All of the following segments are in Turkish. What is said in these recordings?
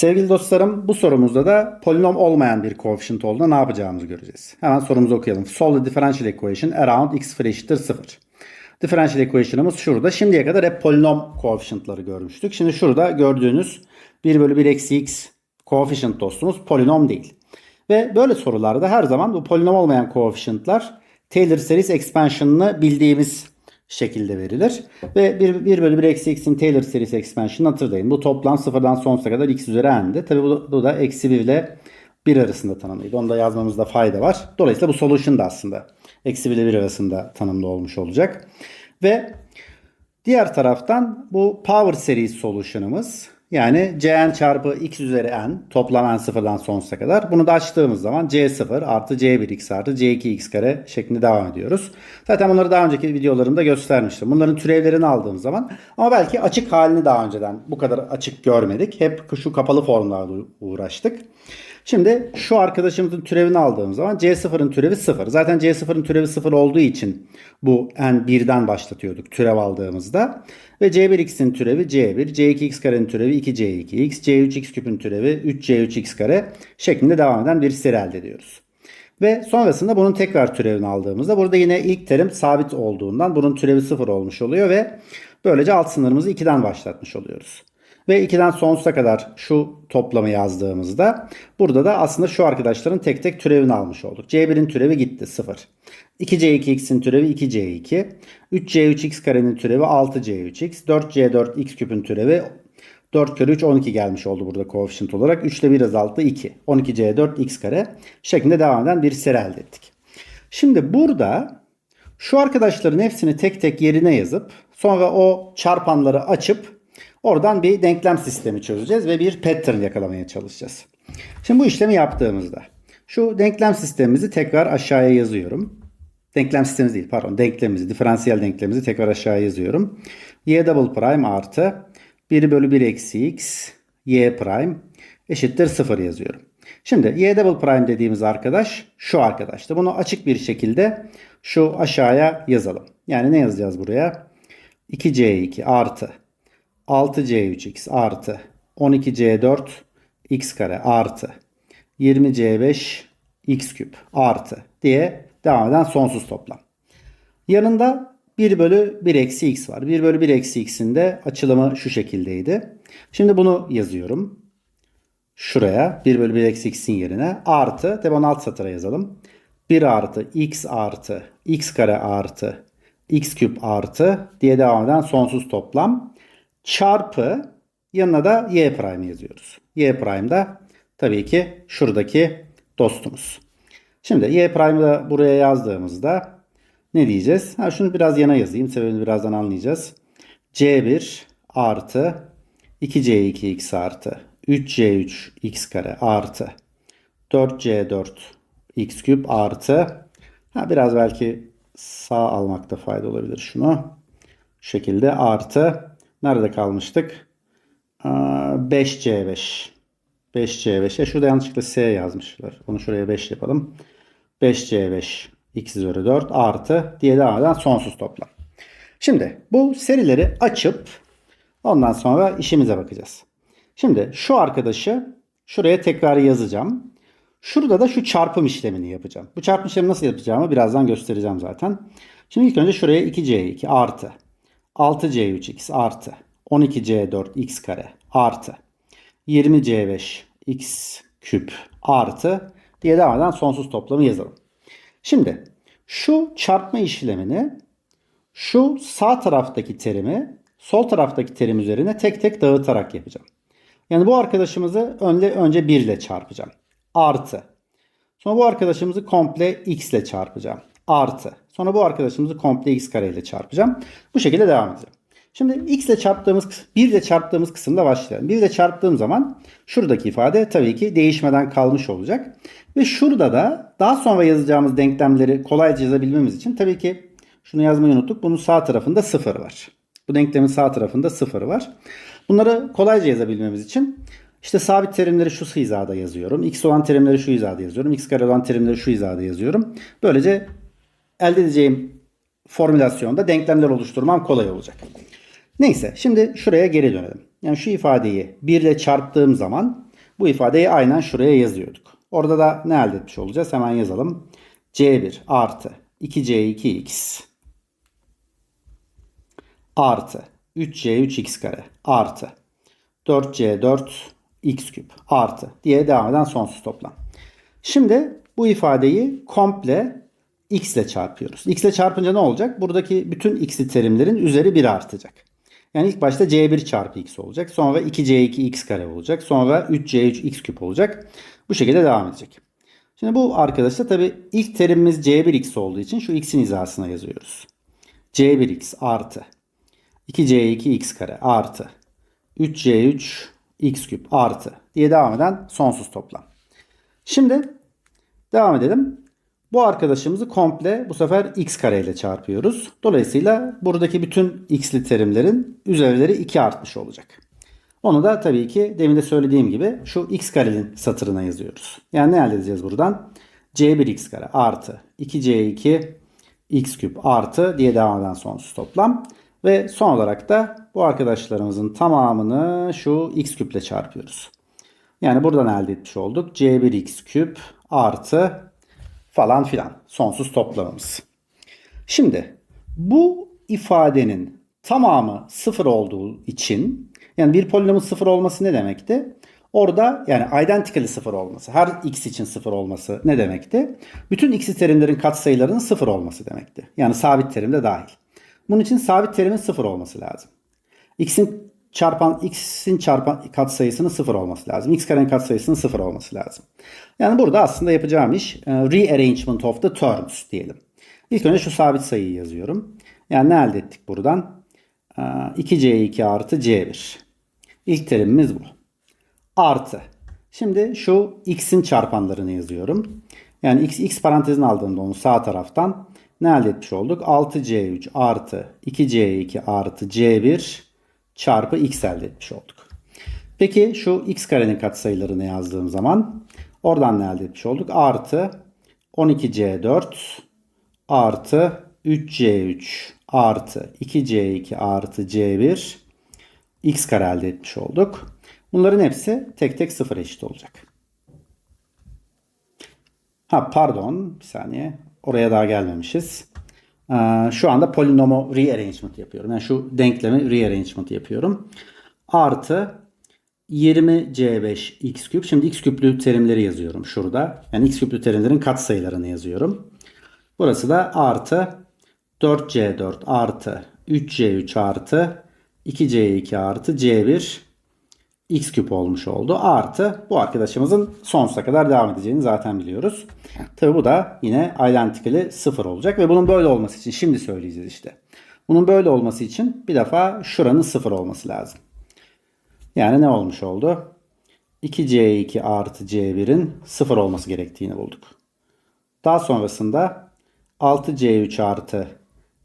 Sevgili dostlarım bu sorumuzda da polinom olmayan bir koefficient olduğunda ne yapacağımızı göreceğiz. Hemen sorumuzu okuyalım. Solve the differential equation around x sıfır eşittir 0. Differential equation'ımız şurada. Şimdiye kadar hep polinom koefficient'ları görmüştük. Şimdi şurada gördüğünüz 1 bölü 1 eksi x koefficient dostumuz polinom değil. Ve böyle sorularda her zaman bu polinom olmayan koefficient'lar Taylor series expansion'ını bildiğimiz şekilde verilir. Ve 1, 1 bölü 1 eksi x'in Taylor serisi expansion'ını hatırlayın. Bu toplam sıfırdan sonsuza kadar x üzeri n'di. Tabi bu, bu da eksi 1 ile 1 arasında tanımlıydı. Onu da yazmamızda fayda var. Dolayısıyla bu solution da aslında eksi 1 ile 1 arasında tanımlı olmuş olacak. Ve diğer taraftan bu power series solution'ımız yani cn çarpı x üzeri n toplam n sıfırdan sonsuza kadar. Bunu da açtığımız zaman c0 artı c1x artı c2x kare şeklinde devam ediyoruz. Zaten bunları daha önceki videolarımda göstermiştim. Bunların türevlerini aldığımız zaman ama belki açık halini daha önceden bu kadar açık görmedik. Hep şu kapalı formlarla uğraştık. Şimdi şu arkadaşımızın türevini aldığım zaman C0'ın türevi 0. Zaten C0'ın türevi 0 olduğu için bu n1'den başlatıyorduk türev aldığımızda. Ve C1x'in türevi C1, C2x karenin türevi 2C2x, C3x küpün türevi 3C3x kare şeklinde devam eden bir seri elde ediyoruz. Ve sonrasında bunun tekrar türevini aldığımızda burada yine ilk terim sabit olduğundan bunun türevi 0 olmuş oluyor ve böylece alt sınırımızı 2'den başlatmış oluyoruz. Ve 2'den sonsuza kadar şu toplamı yazdığımızda burada da aslında şu arkadaşların tek tek türevini almış olduk. C1'in türevi gitti 0. 2C2x'in türevi 2C2. 3C3x karenin türevi 6C3x. 4C4x küpün türevi 4 kere 3 12 gelmiş oldu burada koefficient olarak. 3 ile 1 azalttı 2. 12C4 x kare şeklinde devam eden bir seri elde ettik. Şimdi burada şu arkadaşların hepsini tek tek yerine yazıp sonra o çarpanları açıp oradan bir denklem sistemi çözeceğiz ve bir pattern yakalamaya çalışacağız. Şimdi bu işlemi yaptığımızda şu denklem sistemimizi tekrar aşağıya yazıyorum. Denklem sistemimiz değil pardon denklemimizi, diferansiyel denklemimizi tekrar aşağıya yazıyorum. y double prime artı 1 bölü 1 eksi x y prime eşittir 0 yazıyorum. Şimdi y double prime dediğimiz arkadaş şu arkadaştı. Bunu açık bir şekilde şu aşağıya yazalım. Yani ne yazacağız buraya? 2c2 artı 6c3x artı 12c4 x kare artı 20c5 x küp artı diye devam eden sonsuz toplam. Yanında 1 bölü 1 eksi x var. 1 bölü 1 eksi x'in de açılımı şu şekildeydi. Şimdi bunu yazıyorum. Şuraya 1 bölü 1 eksi x'in yerine artı. Tabi onu alt satıra yazalım. 1 artı x artı x kare artı x küp artı diye devam eden sonsuz toplam çarpı yanına da y prime yazıyoruz. y prime da tabii ki şuradaki dostumuz. Şimdi y prime'ı da buraya yazdığımızda ne diyeceğiz? Ha, şunu biraz yana yazayım. Sebebini birazdan anlayacağız. C1 artı 2C2x artı 3C3x kare artı 4C4 x küp artı ha, biraz belki sağ almakta fayda olabilir şunu. Şu şekilde artı nerede kalmıştık? 5C5 5C5 ya şurada yanlışlıkla S yazmışlar. Onu şuraya 5 yapalım. 5C5 x üzeri 4 artı diye devam eden sonsuz toplam. Şimdi bu serileri açıp ondan sonra işimize bakacağız. Şimdi şu arkadaşı şuraya tekrar yazacağım. Şurada da şu çarpım işlemini yapacağım. Bu çarpım işlemi nasıl yapacağımı birazdan göstereceğim zaten. Şimdi ilk önce şuraya 2c2 artı 6c3x artı 12c4x kare artı 20c5 x küp artı diye devam eden sonsuz toplamı yazalım. Şimdi şu çarpma işlemini şu sağ taraftaki terimi sol taraftaki terim üzerine tek tek dağıtarak yapacağım. Yani bu arkadaşımızı önce, önce 1 ile çarpacağım. Artı. Sonra bu arkadaşımızı komple x ile çarpacağım. Artı. Sonra bu arkadaşımızı komple x kare ile çarpacağım. Bu şekilde devam edeceğim. Şimdi x ile çarptığımız 1 ile çarptığımız kısımda başlayalım. 1 ile çarptığım zaman şuradaki ifade tabii ki değişmeden kalmış olacak. Ve şurada da daha sonra yazacağımız denklemleri kolayca yazabilmemiz için tabii ki şunu yazmayı unuttuk. Bunun sağ tarafında 0 var. Bu denklemin sağ tarafında 0 var. Bunları kolayca yazabilmemiz için işte sabit terimleri şu hizada yazıyorum. X olan terimleri şu hizada yazıyorum. X kare olan terimleri şu hizada yazıyorum. Böylece elde edeceğim formülasyonda denklemler oluşturmam kolay olacak. Neyse şimdi şuraya geri dönelim. Yani şu ifadeyi 1 ile çarptığım zaman bu ifadeyi aynen şuraya yazıyorduk. Orada da ne elde etmiş olacağız? Hemen yazalım. C1 artı 2C2x artı 3C3x kare artı 4C4 x küp artı diye devam eden sonsuz toplam. Şimdi bu ifadeyi komple x ile çarpıyoruz. x ile çarpınca ne olacak? Buradaki bütün x'li terimlerin üzeri 1 artacak. Yani ilk başta c1 çarpı x olacak. Sonra 2c2 x kare olacak. Sonra 3c3 x küp olacak. Bu şekilde devam edecek. Şimdi bu arkadaşlar tabi ilk terimimiz c1x olduğu için şu x'in hizasına yazıyoruz. c1x artı 2c2 x kare artı 3c3 x küp artı diye devam eden sonsuz toplam. Şimdi devam edelim. Bu arkadaşımızı komple bu sefer x kare ile çarpıyoruz. Dolayısıyla buradaki bütün x'li terimlerin üzerleri 2 artmış olacak. Onu da tabii ki demin de söylediğim gibi şu x karenin satırına yazıyoruz. Yani ne elde edeceğiz buradan? c1x kare artı 2c2 x küp artı diye devam eden sonsuz toplam. Ve son olarak da bu arkadaşlarımızın tamamını şu x küple çarpıyoruz. Yani buradan elde etmiş olduk. c1x küp artı falan filan sonsuz toplamımız. Şimdi bu ifadenin tamamı sıfır olduğu için yani bir polinomun sıfır olması ne demekti? Orada yani identically sıfır olması, her x için sıfır olması ne demekti? Bütün x terimlerin katsayılarının sıfır olması demekti. Yani sabit terim de dahil. Bunun için sabit terimin sıfır olması lazım. x'in çarpan x'in çarpan katsayısının sıfır olması lazım. x karenin katsayısının sıfır olması lazım. Yani burada aslında yapacağım iş e, rearrangement of the terms diyelim. İlk önce şu sabit sayıyı yazıyorum. Yani ne elde ettik buradan? 2c2 artı c1. İlk terimimiz bu. Artı. Şimdi şu x'in çarpanlarını yazıyorum. Yani x, x parantezini aldığımda onu sağ taraftan ne elde etmiş olduk? 6c3 artı 2c2 artı c1 çarpı x elde etmiş olduk. Peki şu x karenin katsayılarını yazdığım zaman oradan ne elde etmiş olduk? Artı 12c4 artı 3c3 artı 2c2 artı c1 x kare elde etmiş olduk. Bunların hepsi tek tek sıfır eşit olacak. Ha pardon bir saniye oraya daha gelmemişiz. Ee, şu anda polinomo rearrangement yapıyorum. Yani şu denklemi rearrangement yapıyorum. Artı 20c5 x küp. Şimdi x küplü terimleri yazıyorum şurada. Yani x küplü terimlerin katsayılarını yazıyorum. Burası da artı 4c4 artı 3c3 artı 2c2 artı c1 x küp olmuş oldu. Artı bu arkadaşımızın sonsuza kadar devam edeceğini zaten biliyoruz. Tabi bu da yine identically 0 olacak ve bunun böyle olması için şimdi söyleyeceğiz işte. Bunun böyle olması için bir defa şuranın 0 olması lazım. Yani ne olmuş oldu? 2c2 artı c1'in 0 olması gerektiğini bulduk. Daha sonrasında 6c3 artı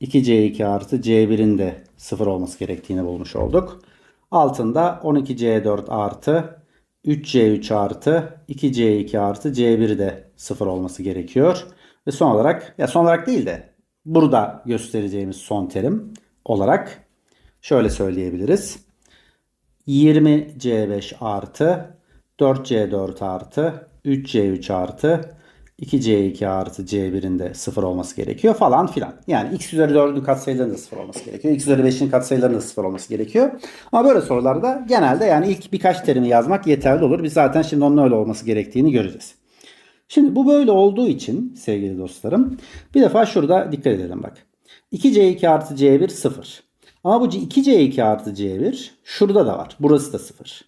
2c2 artı c1'in de 0 olması gerektiğini bulmuş olduk. Altında 12c4 artı 3c3 artı 2c2 artı c1 de 0 olması gerekiyor. Ve son olarak ya son olarak değil de burada göstereceğimiz son terim olarak şöyle söyleyebiliriz. 20c5 artı 4c4 artı 3c3 artı 2c2 artı c1'in de 0 olması gerekiyor falan filan. Yani x üzeri 4'ün katsayılarının da 0 olması gerekiyor. x üzeri 5'in katsayılarının da 0 olması gerekiyor. Ama böyle sorularda genelde yani ilk birkaç terimi yazmak yeterli olur. Biz zaten şimdi onun öyle olması gerektiğini göreceğiz. Şimdi bu böyle olduğu için sevgili dostlarım bir defa şurada dikkat edelim bak. 2c2 artı c1 0. Ama bu 2c2 artı c1 şurada da var. Burası da 0.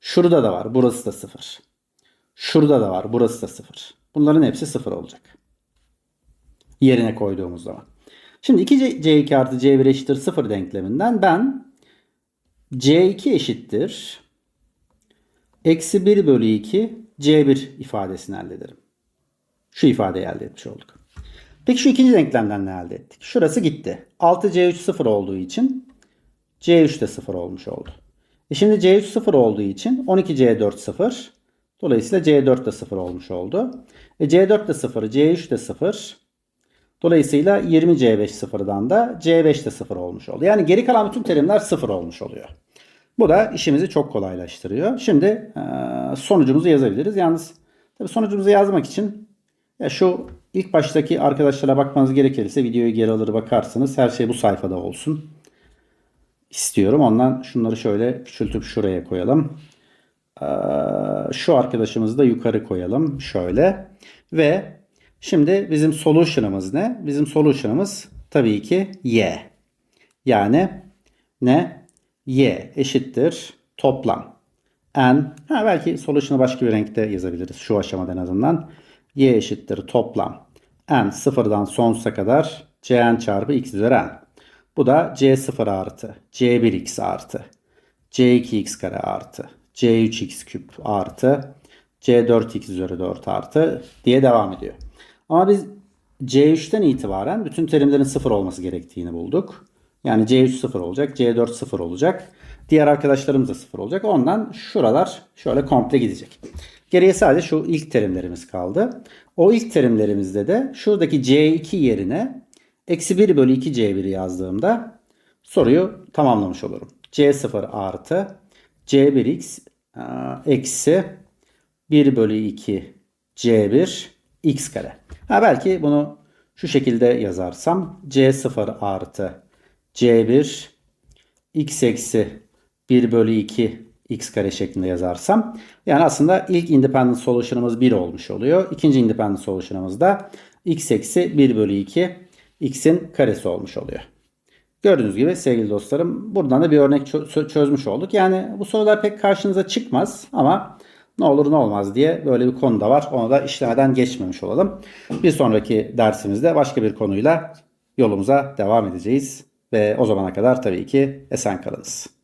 Şurada da var. Burası da 0. Şurada da var. Burası da 0. Bunların hepsi 0 olacak. Yerine koyduğumuz zaman. Şimdi 2c2 artı c1 eşittir 0 denkleminden ben c2 eşittir eksi 1 bölü 2 c1 ifadesini elde ederim. Şu ifadeyi elde etmiş olduk. Peki şu ikinci denklemden ne elde ettik? Şurası gitti. 6c3 0 olduğu için c3 de 0 olmuş oldu. E şimdi c3 0 olduğu için 12c4 0. Dolayısıyla C4 de 0 olmuş oldu. E C4 de 0, C3 de 0. Dolayısıyla 20 C5 sıfırdan da C5 de 0 olmuş oldu. Yani geri kalan bütün terimler 0 olmuş oluyor. Bu da işimizi çok kolaylaştırıyor. Şimdi e, sonucumuzu yazabiliriz. Yalnız tabii sonucumuzu yazmak için ya şu ilk baştaki arkadaşlara bakmanız gerekirse videoyu geri alır bakarsınız. Her şey bu sayfada olsun. istiyorum. Ondan şunları şöyle küçültüp şuraya koyalım. Ee, şu arkadaşımızı da yukarı koyalım. Şöyle. Ve şimdi bizim solution'ımız ne? Bizim solution'ımız tabii ki y. Yani ne? y eşittir toplam. n ha belki solution'ı başka bir renkte yazabiliriz şu aşamada en azından. y eşittir toplam. n sıfırdan sonsuza kadar cn çarpı x üzeri n. Bu da c0 artı c1x artı c2x kare artı c3x küp artı c4x üzeri 4 artı diye devam ediyor. Ama biz c3'ten itibaren bütün terimlerin sıfır olması gerektiğini bulduk. Yani c3 sıfır olacak, c4 sıfır olacak. Diğer arkadaşlarımız da sıfır olacak. Ondan şuralar şöyle komple gidecek. Geriye sadece şu ilk terimlerimiz kaldı. O ilk terimlerimizde de şuradaki c2 yerine eksi 1 bölü 2 c1 yazdığımda soruyu tamamlamış olurum. c0 artı c1x e, eksi 1 bölü 2 c1 x kare. Ha belki bunu şu şekilde yazarsam c0 artı c1 x eksi 1 bölü 2 x kare şeklinde yazarsam yani aslında ilk independent solution'ımız 1 olmuş oluyor. İkinci independent solution'ımız da x eksi 1 bölü 2 x'in karesi olmuş oluyor. Gördüğünüz gibi sevgili dostlarım buradan da bir örnek çö- çözmüş olduk. Yani bu sorular pek karşınıza çıkmaz ama ne olur ne olmaz diye böyle bir konu da var. Onu da işlemeden geçmemiş olalım. Bir sonraki dersimizde başka bir konuyla yolumuza devam edeceğiz. Ve o zamana kadar tabii ki esen kalınız.